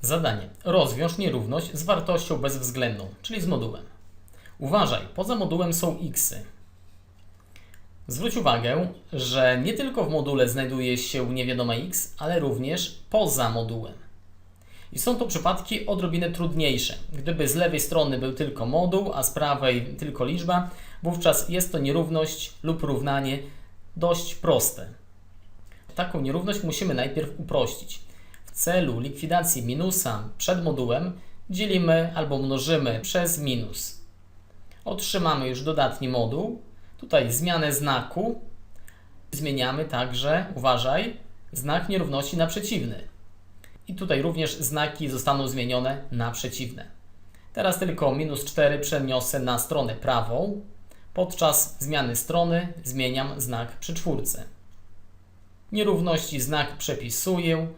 Zadanie. Rozwiąż nierówność z wartością bezwzględną, czyli z modułem. Uważaj, poza modułem są xy. Zwróć uwagę, że nie tylko w module znajduje się niewiadoma x, ale również poza modułem. I są to przypadki odrobinę trudniejsze. Gdyby z lewej strony był tylko moduł, a z prawej tylko liczba, wówczas jest to nierówność lub równanie dość proste. Taką nierówność musimy najpierw uprościć. Celu likwidacji minusa przed modułem dzielimy albo mnożymy przez minus. Otrzymamy już dodatni moduł. Tutaj zmianę znaku. Zmieniamy także, uważaj, znak nierówności na przeciwny. I tutaj również znaki zostaną zmienione na przeciwne. Teraz tylko minus 4 przeniosę na stronę prawą. Podczas zmiany strony zmieniam znak przy czwórce. Nierówności znak przepisuję.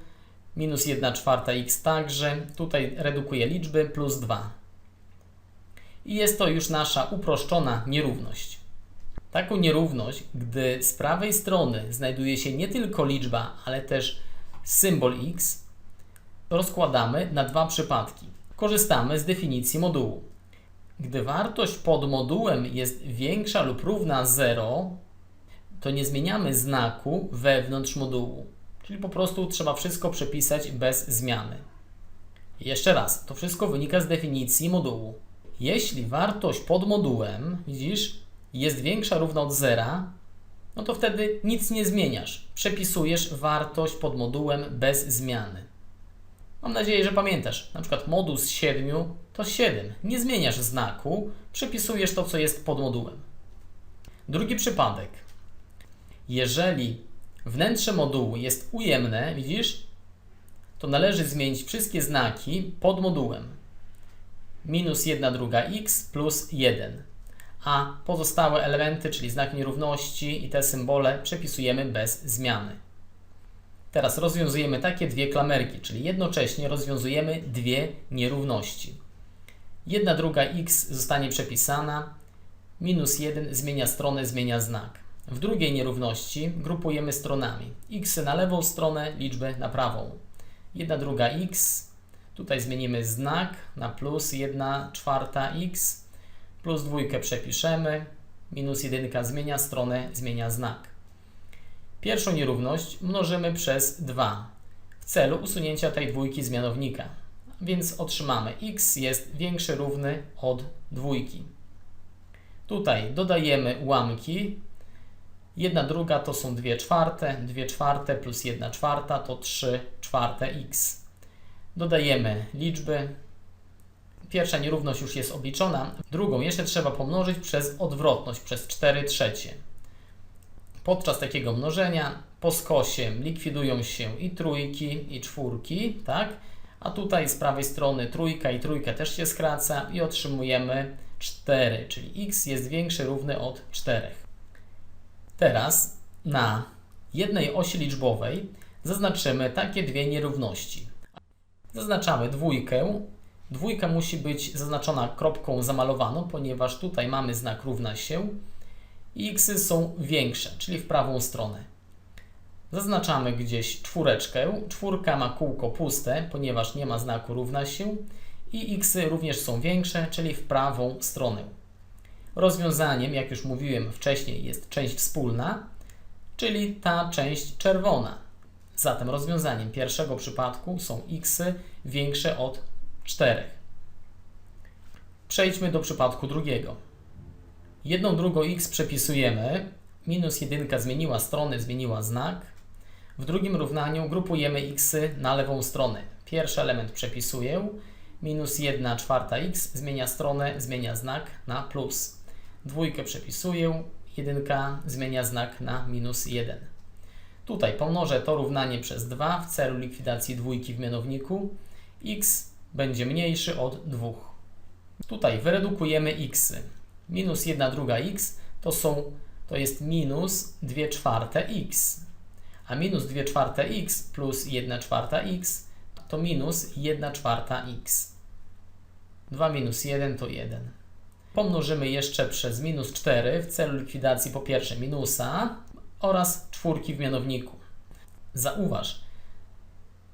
Minus 1 czwarta x także. Tutaj redukuję liczby plus 2. I jest to już nasza uproszczona nierówność. Taką nierówność, gdy z prawej strony znajduje się nie tylko liczba, ale też symbol x, rozkładamy na dwa przypadki. Korzystamy z definicji modułu. Gdy wartość pod modułem jest większa lub równa 0, to nie zmieniamy znaku wewnątrz modułu. Czyli po prostu trzeba wszystko przepisać bez zmiany. Jeszcze raz, to wszystko wynika z definicji modułu. Jeśli wartość pod modułem, widzisz, jest większa równa od zera, no to wtedy nic nie zmieniasz. Przepisujesz wartość pod modułem bez zmiany. Mam nadzieję, że pamiętasz. Na przykład moduł z 7 to 7. Nie zmieniasz znaku, przepisujesz to, co jest pod modułem. Drugi przypadek. Jeżeli wnętrze modułu jest ujemne, widzisz, to należy zmienić wszystkie znaki pod modułem. Minus 1 druga x plus 1. A pozostałe elementy, czyli znak nierówności i te symbole przepisujemy bez zmiany. Teraz rozwiązujemy takie dwie klamerki, czyli jednocześnie rozwiązujemy dwie nierówności. Jedna druga x zostanie przepisana, minus 1 zmienia stronę, zmienia znak. W drugiej nierówności grupujemy stronami. x na lewą stronę, liczby na prawą. Jedna druga x, tutaj zmienimy znak na plus 1 czwarta x, plus dwójkę przepiszemy, minus 1 zmienia stronę, zmienia znak. Pierwszą nierówność mnożymy przez 2 w celu usunięcia tej dwójki z mianownika. Więc otrzymamy x jest większy równy od dwójki. Tutaj dodajemy ułamki. 1 druga to są 2 czwarte, 2 czwarte plus 1 czwarta to 3 czwarte x. Dodajemy liczby. Pierwsza nierówność już jest obliczona. Drugą jeszcze trzeba pomnożyć przez odwrotność, przez 4 trzecie. Podczas takiego mnożenia po skosie likwidują się i trójki, i czwórki, tak? A tutaj z prawej strony trójka i trójka też się skraca i otrzymujemy 4, czyli x jest większy równy od 4. Teraz na jednej osi liczbowej zaznaczymy takie dwie nierówności. Zaznaczamy dwójkę. Dwójka musi być zaznaczona kropką zamalowaną, ponieważ tutaj mamy znak równa się i xy są większe, czyli w prawą stronę. Zaznaczamy gdzieś czwóreczkę. Czwórka ma kółko puste, ponieważ nie ma znaku równa się i xy również są większe, czyli w prawą stronę. Rozwiązaniem, jak już mówiłem wcześniej, jest część wspólna, czyli ta część czerwona. Zatem rozwiązaniem pierwszego przypadku są xy większe od 4. Przejdźmy do przypadku drugiego. Jedną drugą x przepisujemy. Minus 1 zmieniła stronę, zmieniła znak. W drugim równaniu grupujemy x na lewą stronę. Pierwszy element przepisuję. Minus 1 czwarta x zmienia stronę, zmienia znak na plus. Dwójkę przepisuję. Jedynka zmienia znak na minus 1. Tutaj pomnożę to równanie przez 2 w celu likwidacji dwójki w mianowniku. x będzie mniejszy od 2. Tutaj wyredukujemy x minus 1 druga x to, są, to jest minus 2 czwarte x. A minus 2 czwarte x plus 1 czwarta x to minus 1 czwarta x. 2 minus 1 to 1. Pomnożymy jeszcze przez minus 4 w celu likwidacji po pierwsze minusa oraz czwórki w mianowniku. Zauważ,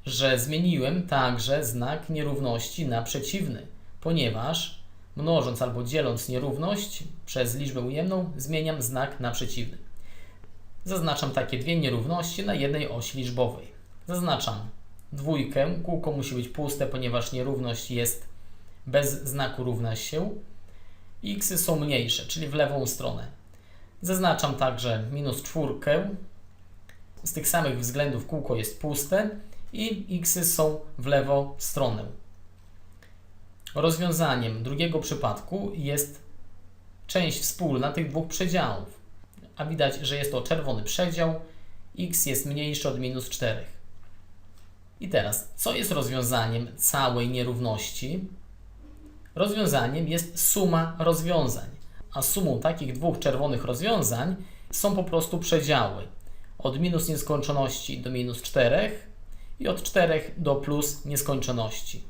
że zmieniłem także znak nierówności na przeciwny, ponieważ mnożąc albo dzieląc nierówność przez liczbę ujemną, zmieniam znak na przeciwny. Zaznaczam takie dwie nierówności na jednej osi liczbowej. Zaznaczam dwójkę, kółko musi być puste, ponieważ nierówność jest bez znaku równa się. X są mniejsze, czyli w lewą stronę. Zaznaczam także minus czwórkę. Z tych samych względów kółko jest puste i x są w lewą stronę. Rozwiązaniem drugiego przypadku jest część wspólna tych dwóch przedziałów. A widać, że jest to czerwony przedział. x jest mniejszy od minus 4. I teraz, co jest rozwiązaniem całej nierówności? Rozwiązaniem jest suma rozwiązań, a sumą takich dwóch czerwonych rozwiązań są po prostu przedziały od minus nieskończoności do minus 4 i od 4 do plus nieskończoności.